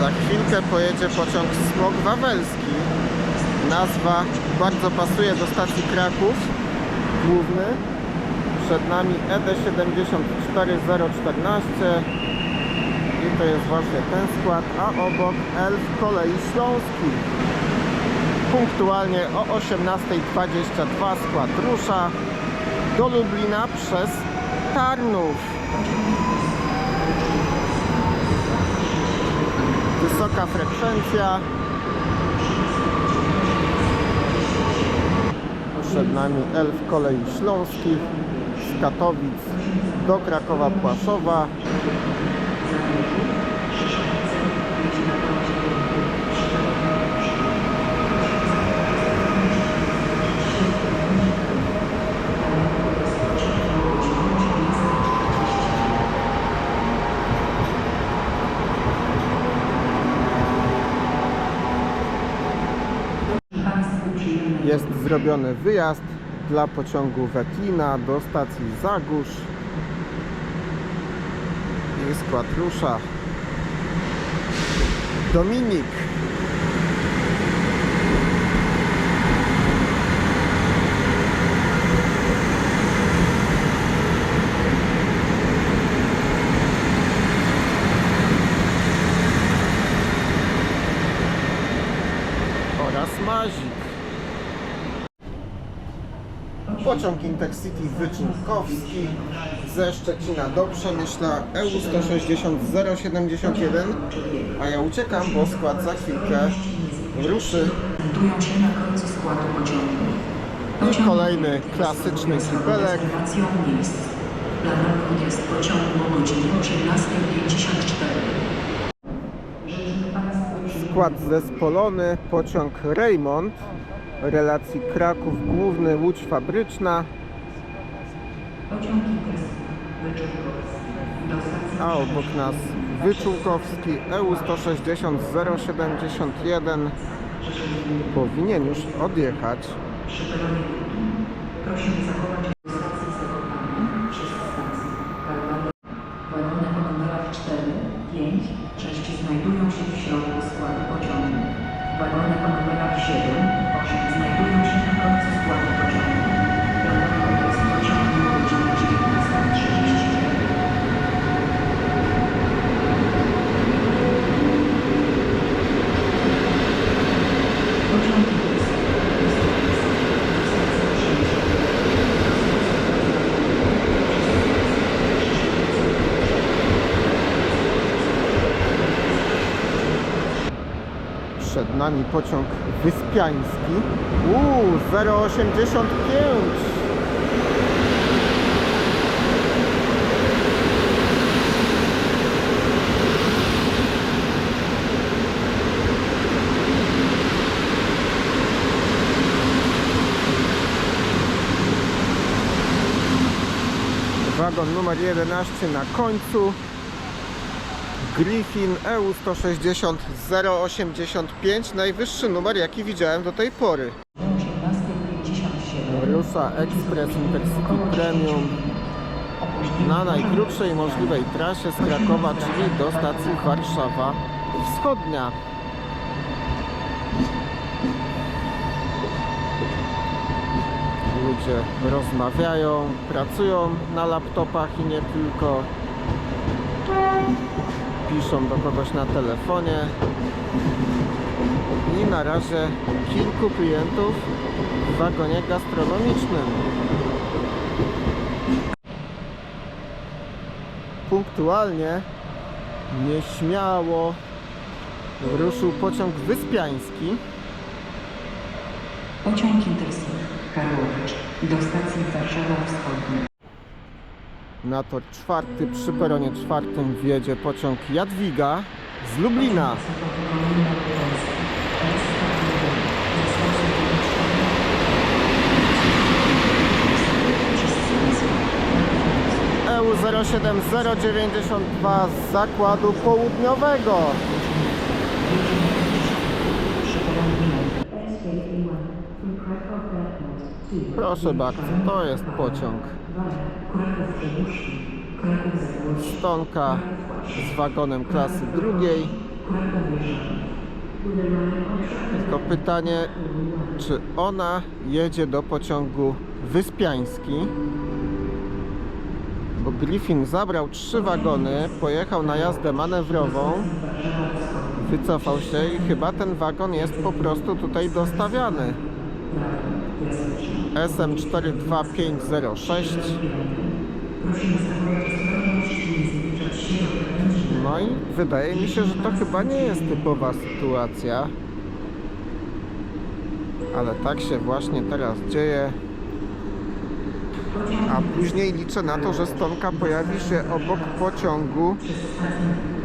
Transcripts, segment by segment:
Za chwilkę pojedzie pociąg Smok Wawelski. Nazwa bardzo pasuje do stacji Kraków główny. Przed nami E ED 74014 i to jest właśnie ten skład, a obok Elf Kolei Śląskich. Punktualnie o 18.22 skład rusza do Lublina przez Tarnów. Wysoka frekwencja. Przed nami Elf Kolei Śląskich z Katowic do Krakowa Płaszowa. Jest zrobiony wyjazd dla pociągu Wetlina do stacji Zagórz. I skład rusza. Dominik. Pociąg Intercity Wyczynkowski ze Szczecina do Przemyśla E EU 160 071 a ja uciekam, bo skład za chwilkę ruszy znajdują się na końcu składu pociągu. i kolejny klasyczny kibelek Rezerwacją miejsc. Planowy jest pociągu o godzinie 18.54. skład zespolony pociąg Raymond relacji Kraków Główny Łódź Fabryczna a obok nas Wyczółkowski E EU 160 071 powinien już odjechać przy peronie Lublin. Prosimy zachować do stacji zakopane przez stację. Wagony wagony o numerach 4, 5, 6 znajdują się w środku składu pociągu. Wagony o numerach 7, 8 znajdują się na końcu składu pociągu. Planowy jest pociągu o godzinie 19.34. Pociąg Intercity Przed nami pociąg Wyspiański. Uuu, 085. Wagon numer 11 na końcu. Griffin E EU 160 085, najwyższy numer jaki widziałem do tej pory. 18.57. Rusza Express Intercity Premium na najkrótszej możliwej trasie z Krakowa, czyli do stacji Warszawa Wschodnia. Ludzie rozmawiają, pracują na laptopach i nie tylko. Piszą do kogoś na telefonie. I na razie kilku klientów w wagonie gastronomicznym. Punktualnie, nieśmiało ruszył pociąg wyspiański. Pociąg Intercity Karłowicz do stacji Warszawa Wschodnia. Na tor czwarty przy peronie czwartym wjedzie pociąg Jadwiga z Lublina. EU 07092 z zakładu południowego. Proszę bardzo, to jest pociąg. Stonka z wagonem klasy drugiej Tylko pytanie, czy ona jedzie do pociągu Wyspiański? Bo Griffin zabrał trzy wagony, pojechał na jazdę manewrową, wycofał się i chyba ten wagon jest po prostu tutaj dostawiany. SM42506 No i wydaje mi się, że to chyba nie jest typowa sytuacja. Ale tak się właśnie teraz dzieje. A później liczę na to, że Stonka pojawi się obok pociągu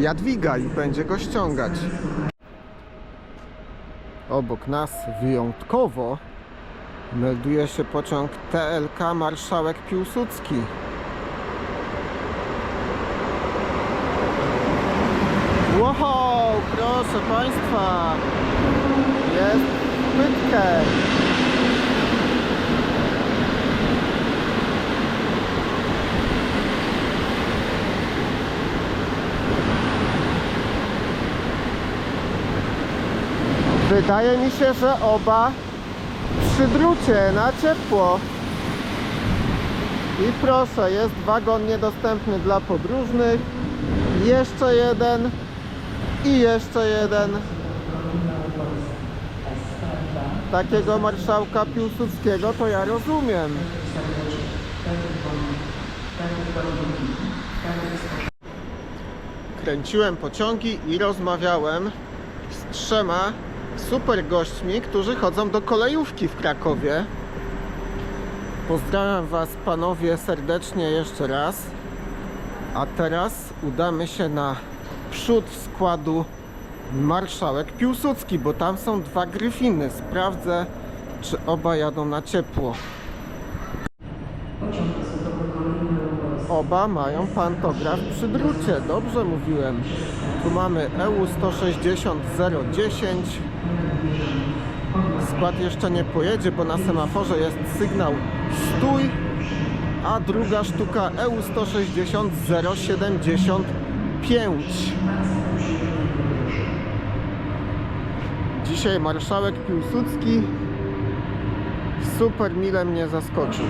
Jadwiga i będzie go ściągać. Obok nas wyjątkowo melduje się pociąg TLK Marszałek Piłsudski. Wow, proszę Państwa, jest pytkę. Wydaje mi się, że oba przy drucie na ciepło. I proszę, jest wagon niedostępny dla podróżnych. Jeszcze jeden i jeszcze jeden. Takiego marszałka Piłsudskiego to ja rozumiem. Kręciłem pociągi i rozmawiałem z trzema super gośćmi, którzy chodzą do kolejówki w Krakowie. Pozdrawiam Was panowie serdecznie jeszcze raz. A teraz udamy się na przód składu Marszałek Piłsudski, bo tam są dwa gryfiny. Sprawdzę, czy oba jadą na ciepło. Oba mają pantograf przy drucie, dobrze mówiłem. Tu mamy EU 160 010. Skład jeszcze nie pojedzie, bo na semaforze jest sygnał stój, a druga sztuka EU 160 075. Dzisiaj marszałek Piłsudski super mile mnie zaskoczył.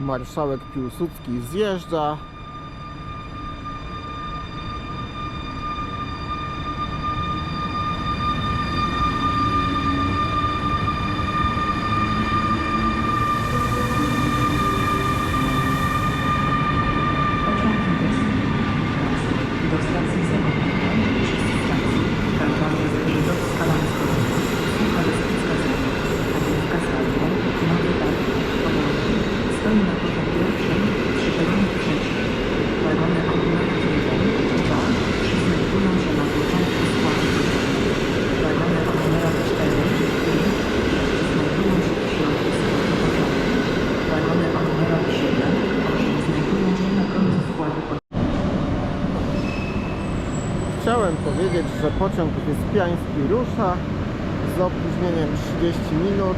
Marszałek Piłsudski zjeżdża. Pociąg intercity do stacji Zakopanego przez stację tramwaje z do Skalańskiego. Słucha jest wskazana. Pokładówka salwą, nowy targ, podłogi. Stoi na pociąg pierwszym, przy peronie trzecim. Wagony o numerach 1, 2, 3 znajdują się na początku składu. Wagony o numerach 4, 5, 6 znajdują się w środku składu pociągu. Wagony o numerach 7, 8 znajdują się na końcu składu pociągu. Chciałem powiedzieć, że pociąg Wyspiański rusza z opóźnieniem 30 minut,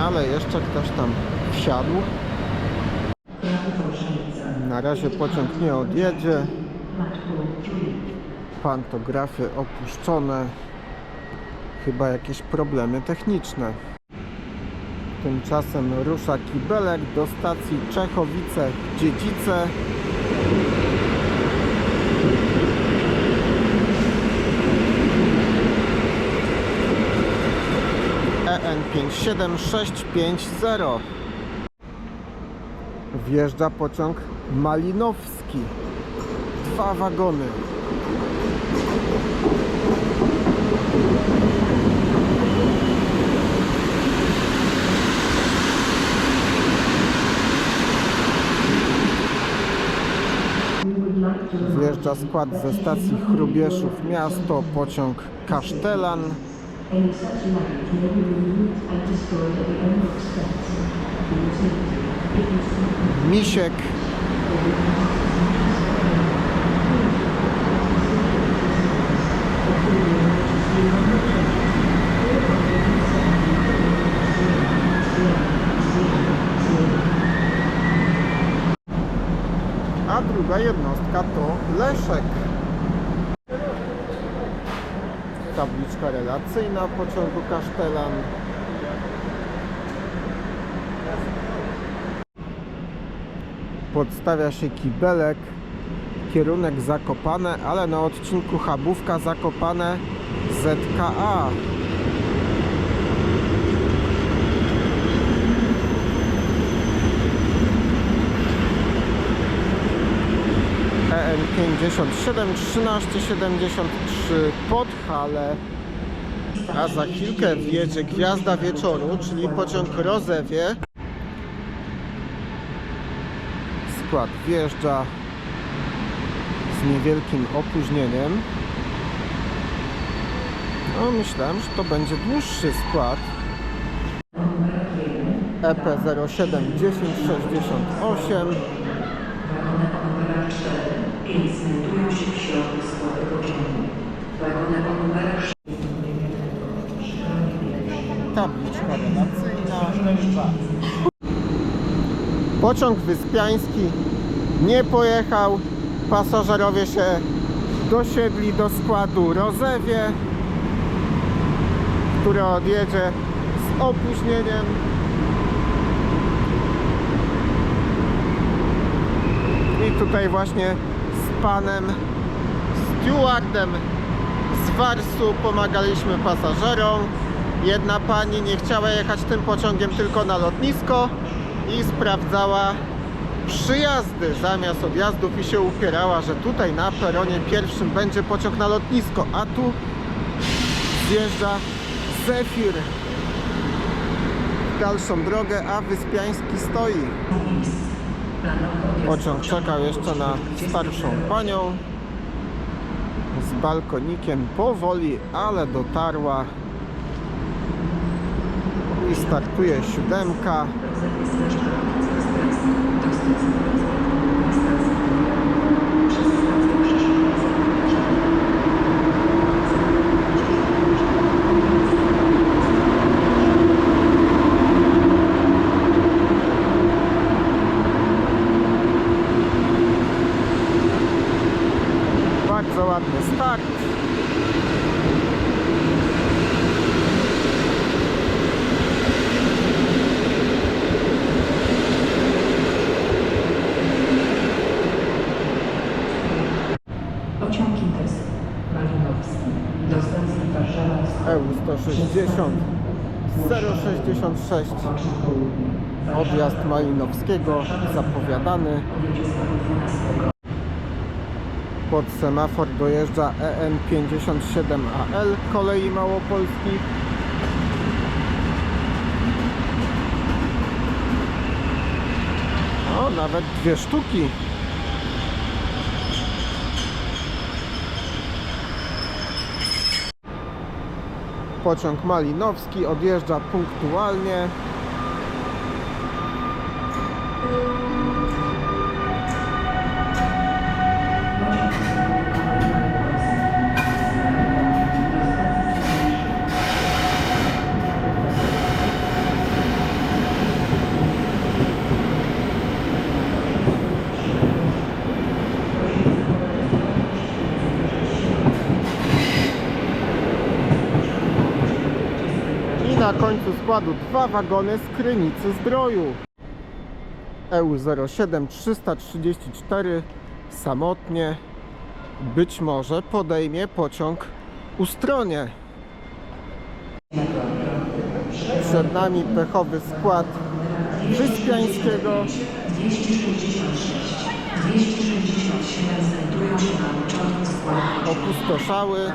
ale jeszcze ktoś tam wsiadł. Na razie pociąg nie odjedzie. Pantografy opuszczone. Chyba jakieś problemy techniczne. Tymczasem rusza kibelek do stacji Czechowice-Dziedzice. EN 57650 Wjeżdża pociąg Malinowski. Dwa wagony. Wjeżdża skład ze stacji Chrubieszów Miasto, pociąg Kasztelan. Any such removed and Misiek. A druga jednostka to Leszek. Tabliczka relacyjna pociągu Kasztelan. Podstawia się kibelek, kierunek Zakopane, ale na odcinku Chabówka Zakopane ZKA. EN 57 1373 Podhale. A za chwilkę wjedzie Gwiazda Wieczoru, czyli pociąg Rozewie. Skład wjeżdża z niewielkim opóźnieniem. No myślałem, że to będzie dłuższy skład. E EP 07 1068 Wagony o numerach 4, 5 znajdują się w środku składu pociągu. Wagony o numerach 6 Tabliczka relacyjna. Pociąg wyspiański nie pojechał. Pasażerowie się dosiedli do składu Rozewie, który odjedzie z opóźnieniem. I tutaj właśnie z panem stewardem z Warsu pomagaliśmy pasażerom. Jedna pani nie chciała jechać tym pociągiem tylko na lotnisko i sprawdzała przyjazdy zamiast odjazdów i się upierała, że tutaj na peronie pierwszym będzie pociąg na lotnisko, a tu zjeżdża Zefir w dalszą drogę, a Wyspiański stoi. Pociąg czekał jeszcze na starszą panią z balkonikiem powoli, ale dotarła i startuje siódemka. Bardzo ładny start. Pociąg Intercity Malinowski do stacji Warszawa Wschód. EU 160 066 Odjazd Malinowskiego zapowiadany. Pod semafor dojeżdża E EN 57AL kolei małopolskich. O, nawet dwie sztuki. Pociąg Malinowski odjeżdża punktualnie. I na końcu składu dwa wagony z Krynicy Zdroju. E EU 07 334 samotnie być może podejmie pociąg Ustronie. Przed nami pechowy skład Wyspiańskiego. 266, 267 znajdują się na początku składu. Opustoszały.